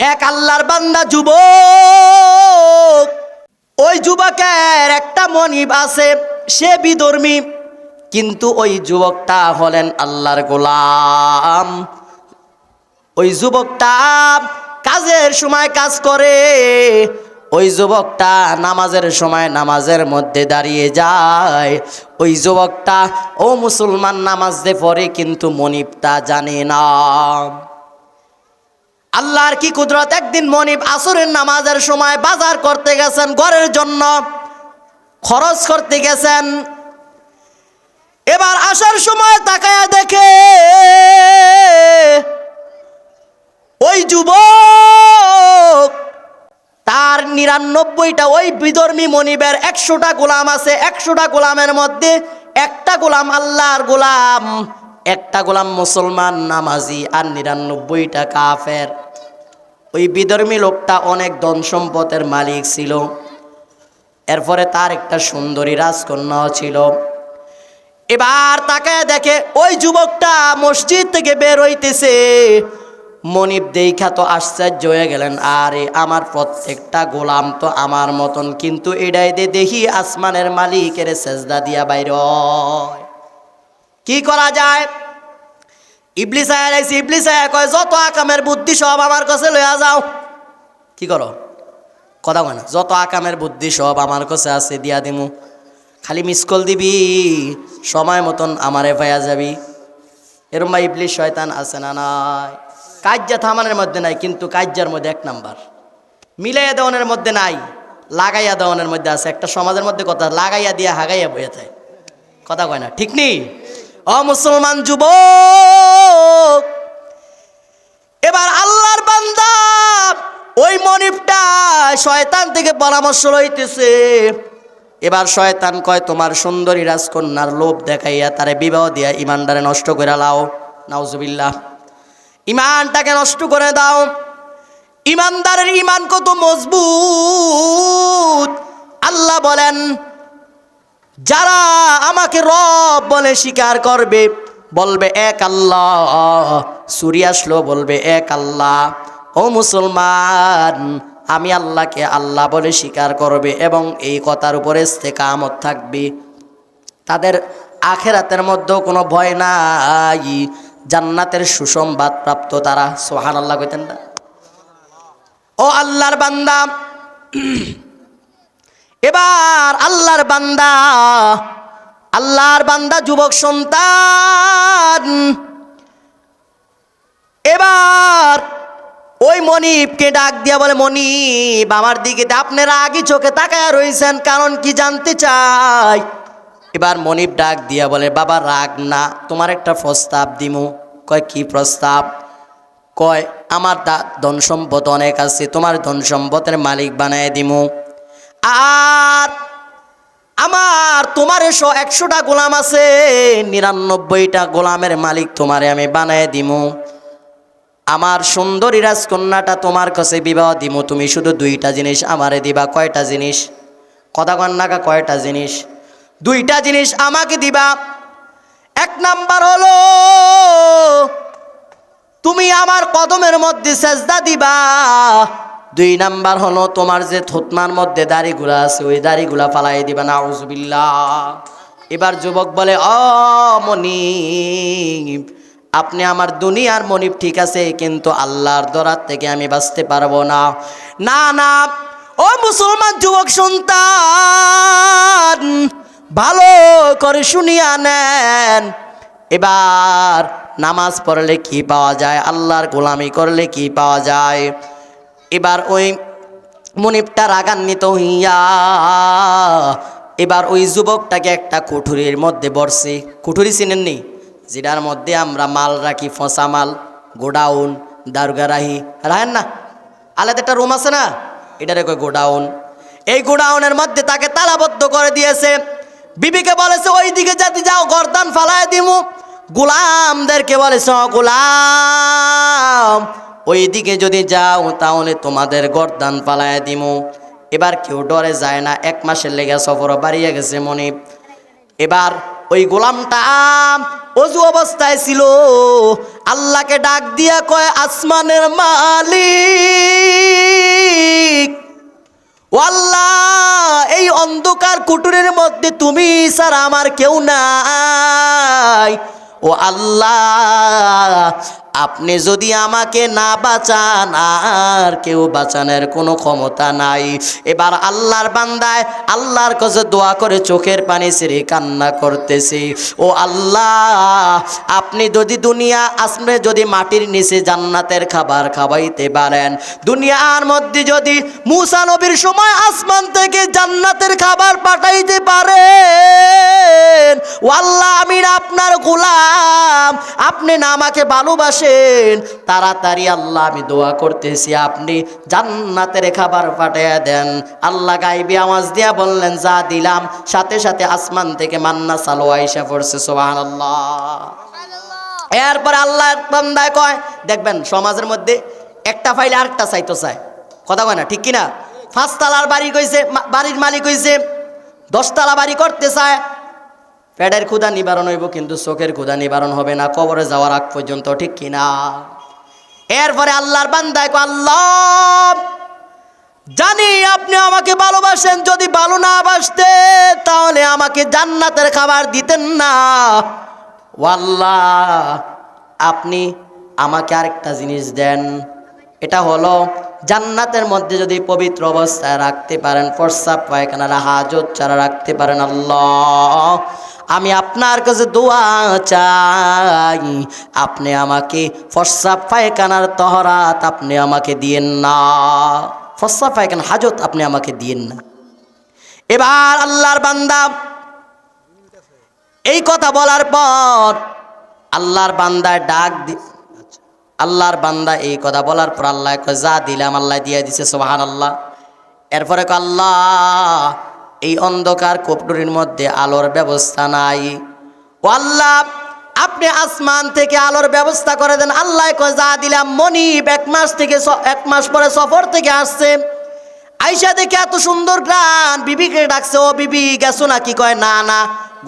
এক আল্লাহর বান্দা যুবক। ওই যুবকের একটা মনিব আছে, সে বিধর্মী। কিন্তু ওই যুবকটা হলেন আল্লাহর গোলাম। ওই যুবকটা কাজের সময় কাজ করে, ওই যুবকটা নামাজের সময় নামাজের মধ্যে দাঁড়িয়ে যায়। ওই যুবকটা, ও মুসলমান, নামাজ দে পড়ে কিন্তু মনিবটা জানে না। আল্লাহর কি কুদরত? একদিন মনিব আসরের নামাজের সময় বাজার করতে গেছেন, ঘরের জন্য খরচ করতে গেছেন। এবার আসার সময় তাকায়া দেখে ওই যুবক, তার নিরানব্বইটা ওই বিধর্মী মনিবের একশোটা গোলাম আছে, একশোটা গোলামের মধ্যে একটা গোলাম আল্লাহর গোলাম, একটা গোলাম মুসলমান নামাজি আর নিরানব্বইটা কাফের। ওই বিধর্মী লোকটা অনেক ধন সম্পদের মালিক ছিল। এরপরে তার একটা সুন্দরী রাজকন্যাও ছিল। এবার তাকে দেখে ওই যুবকটা মসজিদ থেকে বের হইতেছে। মনিব দেখা তো আশ্চর্য হয়ে গেলেন, আরে, আমার প্রত্যেকটা গোলাম তো আমার মতন, কিন্তু এটাই দে দেখি আসমানের মালিকের সেজদা দিয়া বাইর। কি করা যায়? ইবলিস আয়া লাইছি ইবলিস আয়া কয়, যত আকামের বুদ্ধি সব আমার কাছে লইয়া যাও। কি করো? কথা কয় না, যত আকামের বুদ্ধি সব আমার কাছে আছে, দিয়া দিমু। খালি মিস কল দিবি, সময় মতন আমারে পাইয়া যাবি। এরম বা ইবলিশ শয়তান আছে না নাই? কাজ্যা থামানের মধ্যে নাই, কিন্তু কাজ্যার মধ্যে এক নাম্বার। মিলাইয়া দেওয়ানের মধ্যে নাই, লাগাইয়া দেওয়ানের মধ্যে আছে। একটা সমাজের মধ্যে কথা, লাগাইয়া দিয়া হাগাইয়া বইয়া থাকে কথা কয় না, ঠিক নেই? অ মুসলমান যুবক! ওই মনিবটা শয়তান থেকে পরামর্শ লইতেছে। এবার শয়তান কয়, তোমার সুন্দরী রাজকন্যার লোভ দেখাইয়া তারে বিবাহ দিয়া ইমানদারে নষ্ট করে লাও। নাউজুবিল্লাহ। ইমানটাকে নষ্ট করে দাও। ইমানদারের ইমান কত মজবুত। আল্লাহ বলেন, যারা আমাকে রব বলে স্বীকার করবে, বলবে, এক আল্লাহ। সুরি আসলো, বলবে, এক আল্লাহ। ও মুসলমান, আমি আল্লাহকে আল্লাহ বলে স্বীকার করবে এবং এই কথার উপরে কামত থাকবে। তাদের আখেরাতের মধ্যেও কোনো ভয় নাই। জান্নাতের সুসংবাদ প্রাপ্ত তারা সোহান আল্লাহ কইতেন না। ও আল্লাহর বান্দা, এবার আল্লাহর বান্দা আল্লাহর বান্দা যুবক সন্তান, এবার ওই মনিবকে ডাক দিয়া বলে, মনিব, আমার দিকে আপনারা আগে চোখে তাকায় রয়েছেন কারণ কি জানতে চাই? এবার মনিব ডাক দিয়া বলে, বাবা, রাগ না, তোমার একটা প্রস্তাব দিমু। কয়, কি প্রস্তাব? কয়, আমার দা- ধন সম্পদ অনেক আছে, তোমার ধন সম্পদের মালিক বানায় দিমু। আর আমার তোমার এসো একশোটা গোলাম আছে, নিরানব্বইটা গোলামের মালিক তোমারে আমি বানায় দিমু। আমার সুন্দরী রাজকন্যাটা তোমার কাছে বিবাহ দিমু তুমি শুধু দুইটা জিনিস আমারে দিবা, কয়টা জিনিস? কথা কন্যাকা কয়টা জিনিস? দুইটা জিনিস আমাকে দিবা। এক নাম্বার হলো, তুমি আমার কদমের মধ্যে সেজদা দিবা। দুই নাম্বার হলো, তোমার যে থুতমার মধ্যে দাড়িগুলা আছে, ওই দাড়িগুলা ফালাই দিবা না এবার যুবক বলে অ মনিব আপনি আমার দুনিয়ার মনিব ঠিক আছে, কিন্তু আল্লাহর দরার থেকে আমি বাঁচতে পারব না। না না, ও মুসলমান যুবক সন্তান, ভালো করে শুনিয়া নেন। এবার নামাজ পড়লে কি পাওয়া যায়? আল্লাহর গোলামি করলে কি পাওয়া যায়? এবার ওই মনিবটা রাগান্বিত হইয়া, এবার ওই যুবকটাকে একটা কুঠুরির মধ্যে বসছে কুঠুরি চিনেননি? যেটার মধ্যে আমরা মাল রাখি, ফসা মাল, গোডাউন দারুগা রাহি রাহেন না? আলাদা একটা রুম আছে না? এটারে কয় গোডাউন। এই গোডাউনের মধ্যে তাকে তালাবদ্ধ করে দিয়েছে। বিবিকে বলেছে ওই দিকে যাতে যাও, গরদান ফালায় দিমু। গোলামদেরকে বলেছে, "ও গোলাম ওই দিকে যদি যাও, তাহলে তোমাদের গরদান পালায় দিমু। এবার কেউ ডরে যায় না। এক মাসের লেগে সফর বাড়িয়ে গেছে মনিব। এবার ওই গোলামটা অজু অবস্থায় ছিল। আল্লাহকে ডাক দিয়া কয়, আসমানের মালিক আল্লাহ, এই অন্ধকার কুটুরের মধ্যে তুমি স্যার আমার কেউ নাই। ও আল্লাহ আপনি যদি আমাকে না বাঁচান, আর কেউ বাঁচানোর কোনো ক্ষমতা নাই। এবার আল্লাহর বান্দায় আল্লাহর কাছে দোয়া করে চোখের পানি ছেড়ে কান্না করতেছি। ও আল্লাহ, আপনি যদি দুনিয়া আসলে যদি মাটির নিচে জান্নাতের খাবার খাওয়াইতে পারেন, দুনিয়ার মধ্যে যদি মুসা নবীর সময় আসমান থেকে জান্নাতের খাবার পাঠাইতে পারেন, ও আল্লাহ আপনার গোলাম। আপনি না আমাকে ভালোবাসেন তাড়াতাড়ি আল্লাহ, আমি দোয়া করতেছি, আপনি জান্নাতের খাবার পাঠিয়ে দেন। আল্লাহ গাইবি আওয়াজ দিয়া বললেন, যা দিলাম। সাথে সাথে আসমান থেকে মান্না সালো আইসা পড়ছে সোহান এরপরে আল্লাহ বান্দায় কয়, দেখবেন, সমাজের মধ্যে একটা ফাইলে আরেকটা চাইতো চায়। কথা কয় না, ঠিক কিনা? পাঁচতলার বাড়ি কইছে বাড়ির মালিক কইছে দশতলা বাড়ি করতে চায় পেটের ক্ষুধা নিবারণ হইব, কিন্তু চোখের ক্ষুধা নিবারণ হবে না। কবরে যাওয়ার আগ পর্যন্ত, ঠিক কিনা? এরপরে আল্লাহর বান্দায় আল্লাহ, জানি আপনি আমাকে ভালোবাসেন, যদি ভালো না বাসতে, তাহলে আমাকে জান্নাতের খাবার দিতেন না। ও আল্লাহ আপনি আমাকে আরেকটা জিনিস দেন। এটা হলো জান্নাতের মধ্যে যদি পবিত্র অবস্থায় রাখতে পারেন প্রস্রাব পায়খানার হাজত ছাড়া রাখতে পারেন, আল্লাহ। আমি আপনার কাছে দোয়া চাই, আপনি আমাকে প্রস্রাব পায়খানার তহরাত আপনি আমাকে দিয়েন না। প্রস্রাব পায়খানা হাজত আপনি আমাকে দিয়েন না। এবার আল্লাহর বান্দা এই কথা বলার পর আল্লাহর বান্দায় ডাক দি আল্লাহর বান্দা এই কথা বলার পর আল্লাহ যা দিলাম আল্লাহ দিয়ে দিছে সোহান আল্লাহ এরপরে আল্লাহ, এই অন্ধকার কোপটুরির মধ্যে আলোর ব্যবস্থা নাই। ও আল্লাহ, আপনি আসমান থেকে আলোর ব্যবস্থা করে দেন। আল্লাহ যা দিলাম মনিব এক মাস থেকে এক মাস পরে সফর থেকে আসছে। আইসা দেখে এত সুন্দর গ্রান বিবিকে ডাকছে, ও বিবি, গেছো নাকি? কয়, না না।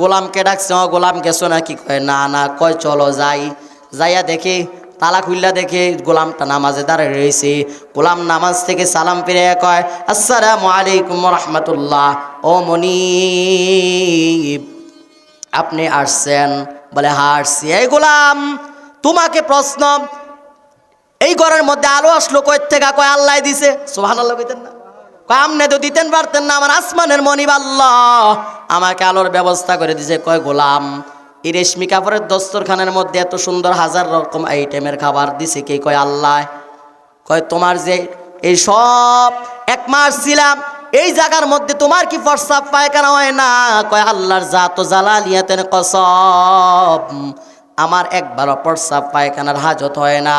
গোলামকে ডাকছে, ও গোলাম, গেছো নাকি? কয়, না না। কয়, চলো যাই। যাইয়া দেখে তালা খুললা দেখে গোলামটা নামাজে দাঁড়িয়ে রয়েছে। গোলাম নামাজ থেকে সালাম ফিরে কয়, আসসালামু আলাইকুম রহমতুল্লাহ। ও মনিব, আপনি আসছেন? বলে হ্যাঁ আসছি। এই গোলাম, তোমাকে প্রশ্ন, এই ঘরের মধ্যে আলো আসলো কই থেকে? কয়, আল্লাহ দিছে। সোহান আল্লাহ কইতেন না। আমনে তো দিতেন পারতেন না। আমার আসমানের মনিব আল্লাহ। আমাকে আলোর ব্যবস্থা করে দিছে। কয়, গোলাম এই রেশমি কাপড়ের দস্তরখানের মধ্যে এত সুন্দর হাজার রকম আইটেমের খাবার দিছে কে কয় আল্লাহ? কয় তোমার যে এই সব এক মাস ছিলাম, এই জায়গার মধ্যে তোমার কি প্রস্রাব পায়খানা হয় না? কয় আল্লাহর জাত জালালিয়াতেন কসব আমার একবারও প্রস্রাব পায়খানার হাজত হয় না।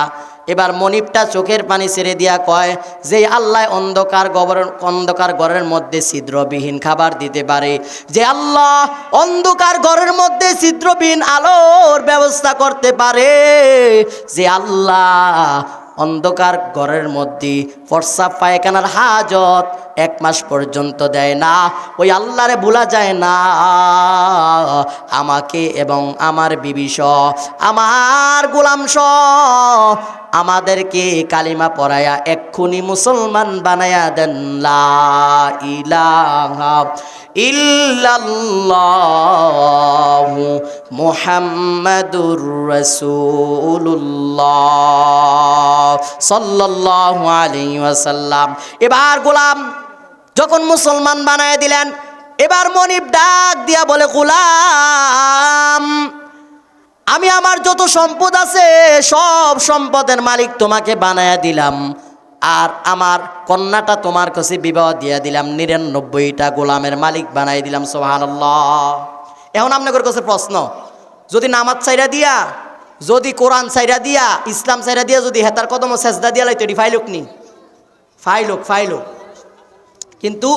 এবার মনিপটা চোখের পানি ছেড়ে দিয়া কয়, যে আল্লাহ অন্ধকার গবর অন্ধকার ঘরের মধ্যে ছিদ্রবিহীন খাবার দিতে পারে, যে আল্লাহ অন্ধকার ঘরের মধ্যে ছিদ্রবিহীন আলোর ব্যবস্থা করতে পারে, যে আল্লাহ অন্ধকার ঘরের মধ্যে প্রস্রাব পায়খানার হাজত এক মাস পর্যন্ত দেয় না। ওই আল্লাহরে ভোলা যায় না। আমাকে এবং আমার বিবিস আমার গোলাম আমাদেরকে কালিমা পড়ায়া এক্ষুনি মুসলমান বানায়া দেন। ইল্লাল্লাহু মুহাম্মাদুর রাসূলুল্লাহ সাল্লাল্লাহু আলাইহি ওয়াসাল্লাম। এবার গোলাম যখন মুসলমান বানায় দিলেন, এবার মনিব ডাক দিয়া বলে, গোলাম, আমি আমার যত সম্পদ আছে, সব সম্পদের মালিক তোমাকে বানায়া দিলাম। আর আমার কন্যাটা তোমার কাছে বিবাহ দিয়া দিলাম। নিরানব্বইটা গোলামের মালিক বানাই দিলাম সোহান এখন আপনাদের কাছে প্রশ্ন, যদি নামাজ চাইরা দিয়া, যদি কোরআন চাইরা দিয়া, ইসলাম চাইরা দিয়া যদি হেতার কদম সেজদা দিয়া লাইতো এটি ফাইলুক নি? ফাইলুক ফাইলুক কিন্তু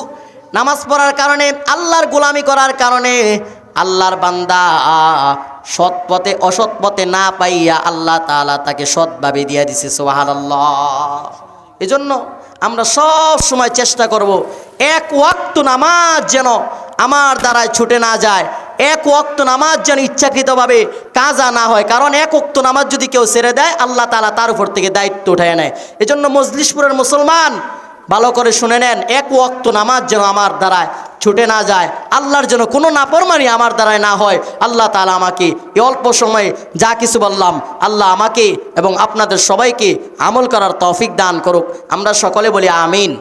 নামাজ পড়ার কারণে, আল্লাহর গোলামি করার কারণে আল্লাহর বান্দা সৎ পথে, অসৎ পথে না পাইয়া আল্লাহ তাআলা তাকে সৎভাবে দিয়া দিছে আল্লাহ এজন্য আমরা সব সময় চেষ্টা করব, এক ওয়াক্ত নামাজ যেন আমার দ্বারায় ছুটে না যায় এক ওয়াক্ত নামাজ যেন ইচ্ছাকৃতভাবে কাজা না হয়। কারণ এক ওক্ত নামাজ যদি কেউ ছেড়ে দেয়, আল্লাহ তালা তার উপর থেকে দায়িত্ব উঠায় নেয়। এজন্য মজলিশপুরের মুসলমান, ভালো করে শুনে নেন, এক ওয়াক্ত নামাজ যেন আমার দ্বারায় ছুটে না যায়, আল্লাহর যেন কোনো নাপরমানি আমার দ্বারায় না হয়। আল্লাহ তালা আমাকে এই অল্প সময়ে যা কিছু বললাম, আল্লাহ আমাকে এবং আপনাদের সবাইকে আমল করার তৌফিক দান করুক। আমরা সকলে বলি আমিন।